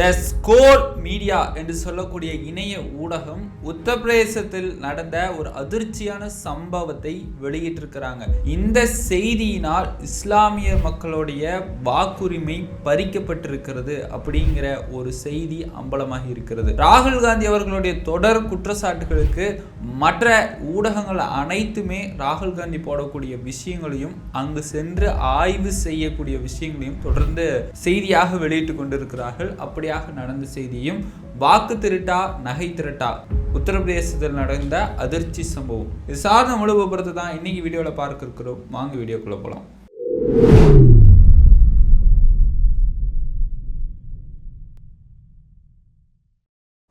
த score media என்று சொல்லக்கூடிய இணைய ஊடகம் உத்தரப்பிரதேசத்தில் நடந்த ஒரு அதிர்ச்சியான சம்பவத்தை வெளியிட்டிருக்கிறாங்க. இந்த செய்தியினால் இஸ்லாமிய மக்களுடைய வாக்குரிமை பறிக்கப்பட்டிருக்கிறது அப்படிங்கிற ஒரு செய்தி அம்பலமாகி இருக்கிறது. ராகுல் காந்தி அவர்களுடைய தொடர் குற்றச்சாட்டுகளுக்கு மற்ற ஊடகங்கள் அனைத்துமே ராகுல் காந்தி போடக்கூடிய விஷயங்களையும் அங்கு சென்று ஆய்வு செய்யக்கூடிய விஷயங்களையும் தொடர்ந்து செய்தியாக வெளியிட்டு கொண்டிருக்கிறார்கள். அப்படியாக நடந்த செய்தியும் வாக்கு திருட்டா நகை திருட்டா. உத்தரப்பிரதேசத்தில் நடந்த அதிர்ச்சி சம்பவம். இது சார்ந்த முழு தான் இன்னைக்கு வீடியோவில் பார்க்க இருக்கிறோம் வாங்க வீடியோக்குள்ள போகலாம்.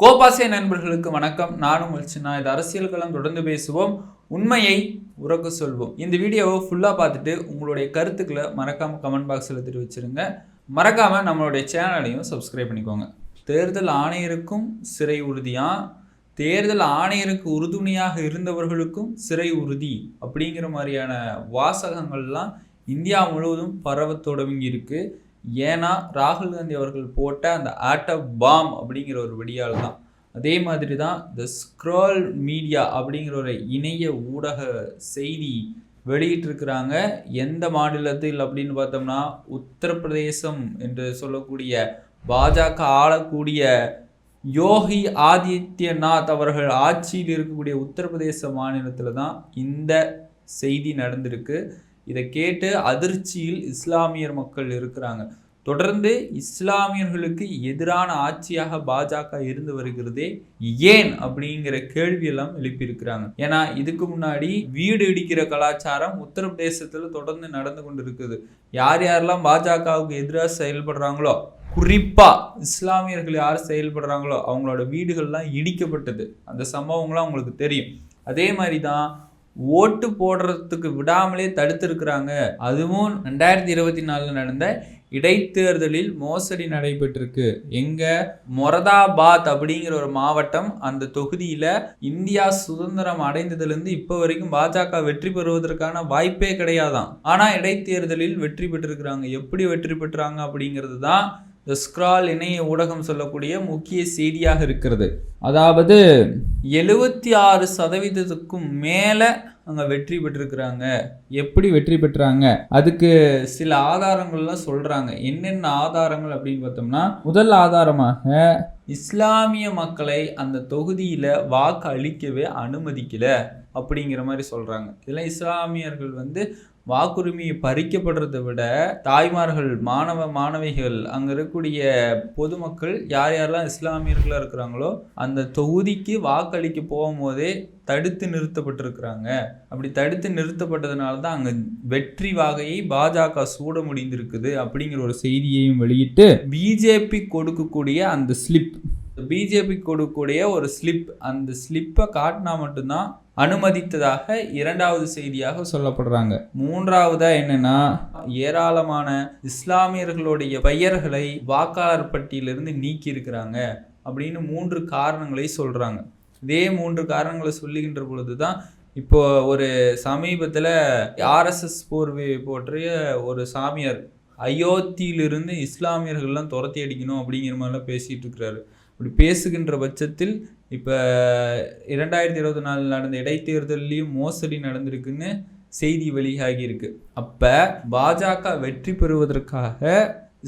கோபாசிய நண்பர்களுக்கு வணக்கம். நானும் உங்கள் சின்ன இது அரசியல் களம் தொடர்ந்து பேசுவோம். உண்மையை உறக்க சொல்வோம். இந்த வீடியோவை ஃபுல்லாக பார்த்துட்டு உங்களுடைய கருத்துக்களை மறக்காமல் கமெண்ட் பாக்ஸில் தெரிவிச்சிருங்க. மறக்காமல் நம்மளுடைய சேனலையும் சப்ஸ்கிரைப் பண்ணிக்கோங்க. தேர்தல் ஆணையருக்கும் சிறை உறுதியாக தேர்தல் ஆணையருக்கு உறுதுணையாக இருந்தவர்களுக்கும் சிறை உறுதி அப்படிங்கிற மாதிரியான வாசகங்கள்லாம் இந்தியா முழுவதும் பரவ தொடங்கி இருக்குது ஏன்னா ராகுல் காந்தி அவர்கள் போட்ட அந்த ஆட்ட பாம் அப்படிங்கிற ஒரு வெடியால் தான் அதே மாதிரி தான் த ஸ்க்ரோல் மீடியா அப்படிங்கிற ஒரு இணைய ஊடக செய்தி வெளியிட்டிருக்கிறாங்க. எந்த மாநிலத்தில் அப்படின்னு பார்த்தோம்னா உத்தரப்பிரதேசம் என்று சொல்லக்கூடிய பாஜக ஆளக்கூடிய யோகி ஆதித்யநாத் அவர்கள் ஆட்சியில் இருக்கக்கூடிய உத்தரப்பிரதேச மாநிலத்தில் தான் இந்த செய்தி நடந்திருக்கு. இதை கேட்டு அதிர்ச்சியில் இஸ்லாமியர் மக்கள் இருக்கிறாங்க. தொடர்ந்து இஸ்லாமியர்களுக்கு எதிரான ஆட்சியாக பாஜக இருந்து வருகிறதே ஏன் அப்படிங்கிற கேள்வியெல்லாம் எழுப்பியிருக்கிறாங்க. ஏன்னா இதுக்கு முன்னாடி வீடு இடிக்கிற கலாச்சாரம் உத்தரப்பிரதேசத்தில் தொடர்ந்து நடந்து கொண்டு இருக்குது யார் யாரெல்லாம் பாஜகவுக்கு எதிராக செயல்படுறாங்களோ குறிப்பா இஸ்லாமியர்கள் யார் செயல்படுறாங்களோ அவங்களோட வீடுகள்லாம் இடிக்கப்பட்டது. அந்த சம்பவங்கள்லாம் உங்களுக்கு தெரியும். அதே மாதிரி தான் ஓட்டு போடுறதுக்கு விடாமலே தடுத்திருக்கிறாங்க. அதுவும் ரெண்டாயிரத்தி இருபத்தி நாலில் நடந்த இடைத்தேர்தலில் மோசடி நடைபெற்றிருக்கு. எங்க மொரதாபாத் அப்படிங்கிற ஒரு மாவட்டம் அந்த தொகுதியில இந்தியா சுதந்திரம் அடைந்ததுலேருந்து இப்போ வரைக்கும் பாஜக வெற்றி பெறுவதற்கான வாய்ப்பே கிடையாதாம். ஆனா இடைத்தேர்தலில் வெற்றி பெற்றிருக்கிறாங்க. எப்படி வெற்றி பெற்றாங்க அப்படிங்கிறது தான் த ஸ்க்ரால் இணைய ஊடகம் சொல்லக்கூடிய முக்கிய செய்தியாக இருக்கிறது. அதாவது எழுபத்தி ஆறு சதவீதத்துக்கும் மேலே அங்கே வெற்றி பெற்றிருக்கிறாங்க. எப்படி வெற்றி பெற்றாங்க? அதுக்கு சில ஆதாரங்கள்லாம் சொல்கிறாங்க என்னென்ன ஆதாரங்கள் அப்படின்னு பார்த்தோம்னா முதல் ஆதாரமாக இஸ்லாமிய மக்களை அந்த தொகுதியில் வாக்கு அளிக்கவே அனுமதிக்கலை அப்படிங்கிற மாதிரி சொல்கிறாங்க இதெல்லாம் இஸ்லாமியர்கள் வந்து வாக்குரிமையை பறிக்கப்படுறதை விட தாய்மார்கள் மாணவ மாணவிகள் அங்கே இருக்கக்கூடிய பொதுமக்கள் யார் யாரெல்லாம் இஸ்லாமியர்களாக இருக்கிறாங்களோ அந்த தொகுதிக்கு வாக்களிக்க போகும்போதே தடுத்து நிறுத்தப்பட்டிருக்கிறாங்க. அப்படி தடுத்து நிறுத்தப்பட்டதுனால தான் அங்கே வெற்றி வாகையை பாஜக சூட முடிந்திருக்குது அப்படிங்கிற ஒரு செய்தியையும் வெளியிட்டு பிஜேபி கொடுக்கக்கூடிய அந்த ஸ்லிப். பிஜேபி கொடுக்கக்கூடிய ஒரு ஸ்லிப் அந்த ஸ்லிப்பை காட்டினா மட்டும்தான் அனுமதித்ததாக இரண்டாவது செய்தியாக சொல்லப்படுறாங்க. மூன்றாவதா என்னன்னா ஏராளமான இஸ்லாமியர்களுடைய பெயர்களை வாக்காளர் பட்டியலிருந்து நீக்கி இருக்கிறாங்க அப்படின்னு மூன்று காரணங்களை சொல்றாங்க. இதே மூன்று காரணங்களை சொல்லுகின்ற பொழுது தான் இப்போ ஒரு சமீபத்தில் ஆர்எஸ்எஸ் போர்வை போற்றிய ஒரு சாமியார் அயோத்தியிலிருந்து இஸ்லாமியர்கள்லாம் துரத்தி அடிக்கணும் அப்படிங்கிற மாதிரிலாம் பேசிகிட்டு இருக்கிறாரு. அப்படி பேசுகின்ற பட்சத்தில் இப்போ இரண்டாயிரத்தி இருபத்தி நாலில் நடந்த இடைத்தேர்தல்லையும் மோசடி நடந்திருக்குன்னு செய்தி வெளியாகி இருக்கு. அப்போ பாஜக வெற்றி பெறுவதற்காக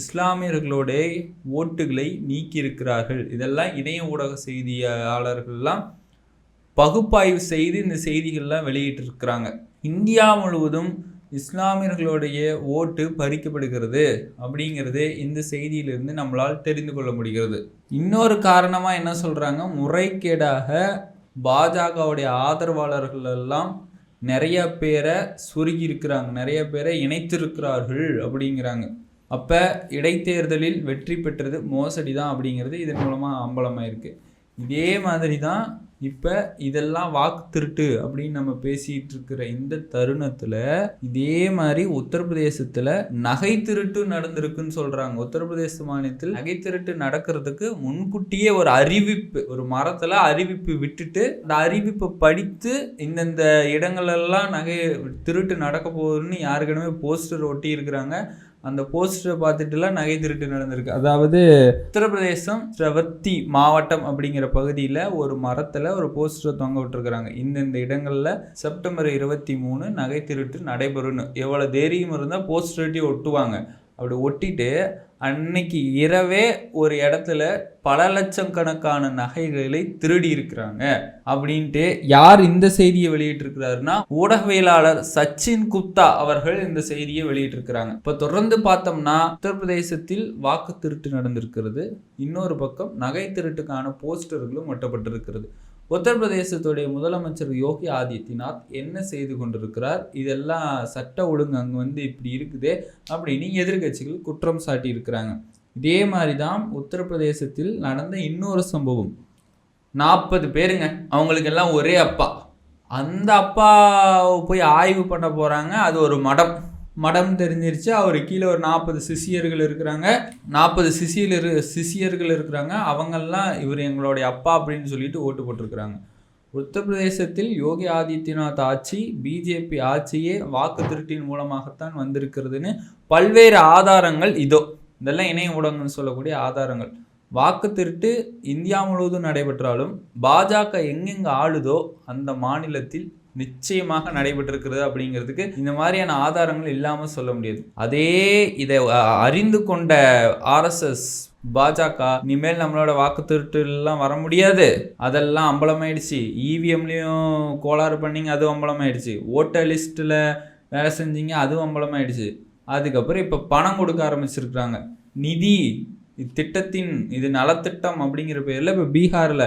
இஸ்லாமியர்களுடைய ஓட்டுகளை நீக்கியிருக்கிறார்கள். இதெல்லாம் இணைய ஊடக செய்தியாளர்கள்லாம் பகுப்பாய்வு செய்து இந்த செய்திகள்லாம் வெளியிட்டிருக்கிறாங்க. இந்தியா முழுவதும் இஸ்லாமியர்களுடைய ஓட்டு பறிக்கப்படுகிறது அப்படிங்கிறது இந்த செய்தியிலிருந்து நம்மளால் தெரிந்து கொள்ள முடிகிறது. இன்னொரு காரணமாக என்ன சொல்கிறாங்க முறைகேடாக பாஜகவுடைய ஆதரவாளர்கள் எல்லாம் நிறைய பேரை சுருகி இருக்கிறாங்க. நிறைய பேரை இணைத்திருக்கிறார்கள் அப்படிங்கிறாங்க. அப்போ இடைத்தேர்தலில் வெற்றி பெற்றது மோசடி தான் அப்படிங்கிறது இதன் மூலமாக அம்பலமாக இருக்குது இதே மாதிரி தான் இப்போ இதெல்லாம் வாக்கு திருட்டு அப்படின்னு நம்ம பேசிகிட்டு இருக்கிற இந்த தருணத்தில் இதே மாதிரி உத்தரப்பிரதேசத்தில் நகை திருட்டு நடந்திருக்குன்னு சொல்கிறாங்க உத்தரப்பிரதேச மாநிலத்தில் நகை திருட்டு நடக்கிறதுக்கு முன்கூட்டியே ஒரு அறிவிப்பு ஒரு மரத்தில் அறிவிப்பு விட்டுட்டு அந்த அறிவிப்பை படித்து இந்தந்த இடங்களெல்லாம் நகை திருட்டு நடக்க போகுதுன்னு யாருக்கிடமே போஸ்டர் ஒட்டி இருக்கிறாங்க அந்த போஸ்டரை பார்த்துட்டுலாம் நகை திருட்டு நடந்திருக்கு. அதாவது உத்தரப்பிரதேசம் ஸ்ரவர்த்தி மாவட்டம் அப்படிங்கிற பகுதியில் ஒரு மரத்தில் ஒரு போஸ்டரை தொங்க விட்டுருக்குறாங்க. இந்தந்த இடங்களில் செப்டம்பர் இருபத்தி மூணு நகை திருட்டு நடைபெறும்னு. எவ்வளோ தைரியம் இருந்தால் போஸ்டர் ஒட்டுவாங்க. அப்படி ஒட்டிட்டு அன்னைக்கு இரவே ஒரு இடத்துல பல லட்சம் கணக்கான நகைகளை திருடி இருக்கிறாங்க அப்படின்ட்டு யார் இந்த செய்தியை வெளியிட்டிருக்கிறாருன்னா ஊடகவியலாளர் சச்சின் குப்தா அவர்கள் இந்த செய்தியை வெளியிட்டிருக்கிறாங்க. இப்போ தொடர்ந்து பார்த்தோம்னா உத்தரப்பிரதேசத்தில் வாக்கு திருட்டு நடந்திருக்கிறது. இன்னொரு பக்கம் நகை திருட்டுக்கான போஸ்டர்களும் ஒட்டப்பட்டிருக்கிறது. உத்தரப்பிரதேசத்துடைய முதலமைச்சர் யோகி ஆதித்யநாத் என்ன செய்து கொண்டிருக்கிறார்? இதெல்லாம் சட்ட ஒழுங்கு அங்கே வந்து இப்படி இருக்குது அப்படின்னு எதிர்கட்சிகள் குற்றம் சாட்டியிருக்கிறாங்க. இதே மாதிரி தான் உத்தரப்பிரதேசத்தில் நடந்த இன்னொரு சம்பவம். நாற்பது பேருங்க. அவங்களுக்கெல்லாம் ஒரே அப்பா. அந்த அப்பா போய் ஆய்வு பண்ண போகிறாங்க அது ஒரு மடம். மடம் தெரிஞ்சிருச்சு. அவர் கீழே ஒரு நாற்பது சிசியர்கள் இருக்கிறாங்க. நாற்பது சிசியில் இரு சிசியர்கள் இருக்கிறாங்க. அவங்கெல்லாம் இவர் எங்களுடைய அப்பா அப்படின்னு சொல்லிட்டு ஓட்டு போட்டிருக்கிறாங்க. உத்தரப்பிரதேசத்தில் யோகி ஆதித்யநாத் ஆட்சி பிஜேபி ஆட்சியே வாக்கு திருட்டின் மூலமாகத்தான் வந்திருக்கிறதுன்னு பல்வேறு ஆதாரங்கள் இதோ. இதெல்லாம் இணைய ஊடகங்கள் சொல்லக்கூடிய ஆதாரங்கள். வாக்கு திருட்டு இந்தியா முழுவதும் நடைபெற்றாலும் பாஜக எங்கெங்கே ஆளுதோ அந்த மாநிலத்தில் நிச்சயமாக நடைபெற்றிருக்கிறது அப்படிங்கிறதுக்கு இந்த மாதிரியான ஆதாரங்கள் இல்லாமல் சொல்ல முடியாது. அதே இதை அறிந்து கொண்ட ஆர்எஸ்எஸ் பாஜக இனிமேல் நம்மளோட வாக்கு திருட்டுலாம் வர முடியாது. அதெல்லாம் அம்பலமாயிடுச்சு. இவிஎம்லேயும் கோளாறு பண்ணிங்க அதுவும் அம்பலமாயிடுச்சு. ஓட்டர் லிஸ்ட்டில் வேலை செஞ்சீங்க அதுவும் அம்பலமாயிடுச்சு. அதுக்கப்புறம் இப்போ பணம் கொடுக்க ஆரம்பிச்சிருக்கிறாங்க. நிதி திட்டத்தின் இது நலத்திட்டம் அப்படிங்கிற பேரில் இப்போ பீகாரில்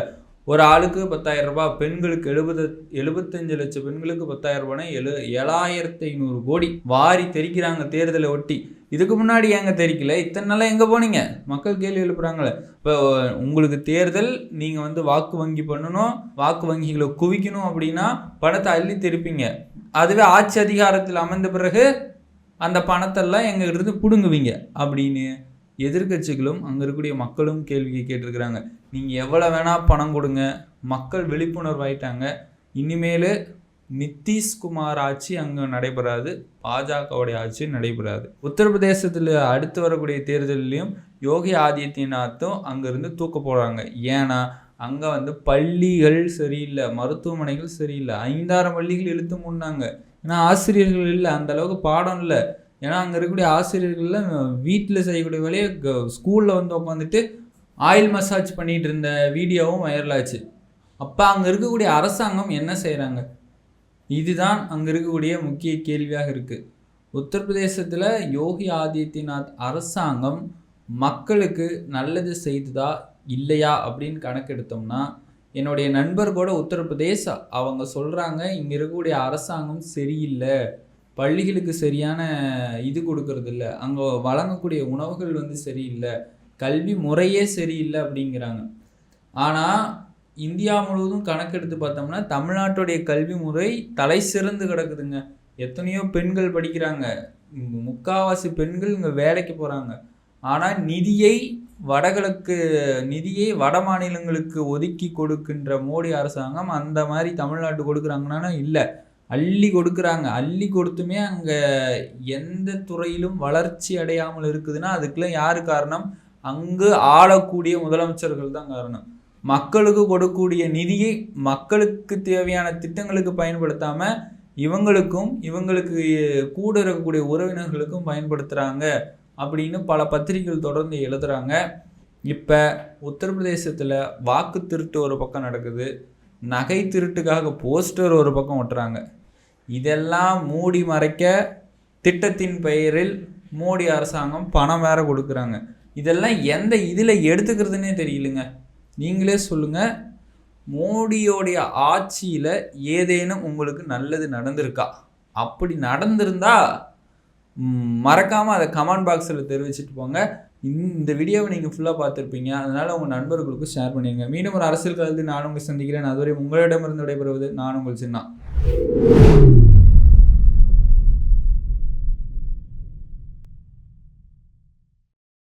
ஒரு ஆளுக்கு பத்தாயிரம் ரூபாய் பெண்களுக்கு எழுபது எழுபத்தஞ்சு லட்சம் பெண்களுக்கு பத்தாயிரம் ரூபாய்னா எழு ஏழாயிரத்தி ஐநூறு கோடி வாரி தெரிக்கிறாங்க தேர்தலை ஒட்டி. இதுக்கு முன்னாடி ஏங்க தெரிக்கல? இத்தனை நாளாக எங்கே போனீங்க? மக்கள் கேள்வி எழுப்புறாங்களே. இப்போ உங்களுக்கு தேர்தல் நீங்கள் வந்து வாக்கு வங்கி பண்ணணும் வாக்கு வங்கிகளை குவிக்கணும் அப்படின்னா பணத்தை அள்ளி திருப்பீங்க. அதுவே ஆட்சி அதிகாரத்தில் அமர்ந்த பிறகு அந்த பணத்தெல்லாம் எங்கள்கிட்ட இருந்து பிடுங்குவீங்க. அப்படின்னு எதிர்க்கட்சிகளும் அங்கே இருக்கக்கூடிய மக்களும் கேள்வி கேட்டிருக்கிறாங்க. நீங்கள் எவ்வளோ வேணால் பணம் கொடுங்க மக்கள் விழிப்புணர்வாயிட்டாங்க இனிமேல் நிதிஷ்குமார் ஆட்சி அங்கே நடைபெறாது பாஜகவுடைய ஆட்சி நடைபெறாது. உத்தரப்பிரதேசத்தில் அடுத்து வரக்கூடிய தேர்தலிலையும் யோகி ஆதித்யநாத்தும் அங்கேருந்து தூக்க போகிறாங்க ஏன்னா அங்கே வந்து பள்ளிகள் சரியில்லை மருத்துவமனைகள் சரியில்லை ஐந்தாயிரம் பள்ளிகள் இழுத்து முன்னாங்க ஏன்னா ஆசிரியர்கள் இல்லை அந்தளவுக்கு பாடம் இல்லை. ஏன்னா அங்கே இருக்கக்கூடிய ஆசிரியர்கள்லாம் வீட்டில் செய்யக்கூடிய வேலையை ஸ்கூலில் வந்து உட்காந்துட்டு ஆயில் மசாஜ் பண்ணிட்டு இருந்த வீடியோவும் வைரலாச்சு அப்போ அங்கே இருக்கக்கூடிய அரசாங்கம் என்ன செய்கிறாங்க இதுதான் அங்கே இருக்கக்கூடிய முக்கிய கேள்வியாக இருக்குது உத்தரப்பிரதேசத்தில் யோகி ஆதித்யநாத் அரசாங்கம் மக்களுக்கு நல்லது செய்ததா இல்லையா அப்படின்னு கணக்கெடுத்தோம்னா என்னுடைய நண்பர் கூட உத்தரப்பிரதேச அவங்க சொல்கிறாங்க இங்கே இருக்கக்கூடிய அரசாங்கம் சரியில்லை. பள்ளிகளுக்கு சரியான இது கொடுக்கறது அங்கே வழங்கக்கூடிய உணவுகள் வந்து சரியில்லை. கல்வி முறையே சரியில்லை அப்படிங்கிறாங்க. ஆனால் இந்தியா முழுவதும் கணக்கெடுத்து பார்த்தோம்னா தமிழ்நாட்டுடைய கல்வி முறை தலை சிறந்து கிடக்குதுங்க. எத்தனையோ பெண்கள் படிக்கிறாங்க. முக்காவாசி பெண்கள் இங்கே வேலைக்கு போகிறாங்க ஆனால் நிதியை வடகிழக்கு நிதியை வட மாநிலங்களுக்கு ஒதுக்கி கொடுக்கின்ற மோடி அரசாங்கம் அந்த மாதிரி தமிழ்நாட்டு கொடுக்குறாங்கன்னா இல்லை. அள்ளி கொடுக்குறாங்க. அள்ளி கொடுத்துமே அங்கே எந்த துறையிலும் வளர்ச்சி அடையாமல் இருக்குதுன்னா அதுக்கெல்லாம் யார் காரணம்? அங்கு ஆளக்கூடிய முதலமைச்சர்கள் தான் காரணம். மக்களுக்கு கொடுக்கக்கூடிய நிதியை மக்களுக்கு தேவையான திட்டங்களுக்கு பயன்படுத்தாமல் இவங்களுக்கும் இவங்களுக்கு கூட இருக்கக்கூடிய உறவினர்களுக்கும் பயன்படுத்துகிறாங்க அப்படின்னு பல பத்திரிகைகள் தொடர்ந்து எழுதுகிறாங்க இப்போ உத்தரப்பிரதேசத்தில் வாக்கு திருட்டு ஒரு பக்கம் நடக்குது. நகை திருட்டுக்காக போஸ்டர் ஒரு பக்கம் ஒட்டுறாங்க. இதெல்லாம் மூடி மறைக்க திட்டத்தின் பெயரில் மோடி அரசாங்கம் பணம் வேற கொடுக்குறாங்க. இதெல்லாம் எந்த இதில் எடுத்துக்கிறதுனே தெரியலங்க. நீங்களே சொல்லுங்கள் மோடியோடைய ஆட்சியில் ஏதேனும் உங்களுக்கு நல்லது நடந்திருக்கா? அப்படி நடந்திருந்தா மறக்காமல் அதை கமெண்ட் பாக்ஸில் தெரிவிச்சுட்டு போங்க. இந்த வீடியோவை நீங்கள் ஃபுல்லாக பார்த்துருப்பீங்க. அதனால் உங்கள் நண்பர்களுக்கும் ஷேர் பண்ணிடுங்க. மீண்டும் ஒரு அரசியல் கலந்து நான் உங்களை சந்திக்கிறேன். அதுவரை உங்களிடமிருந்து விடைபெறுவது நான் உங்கள் சின்ன.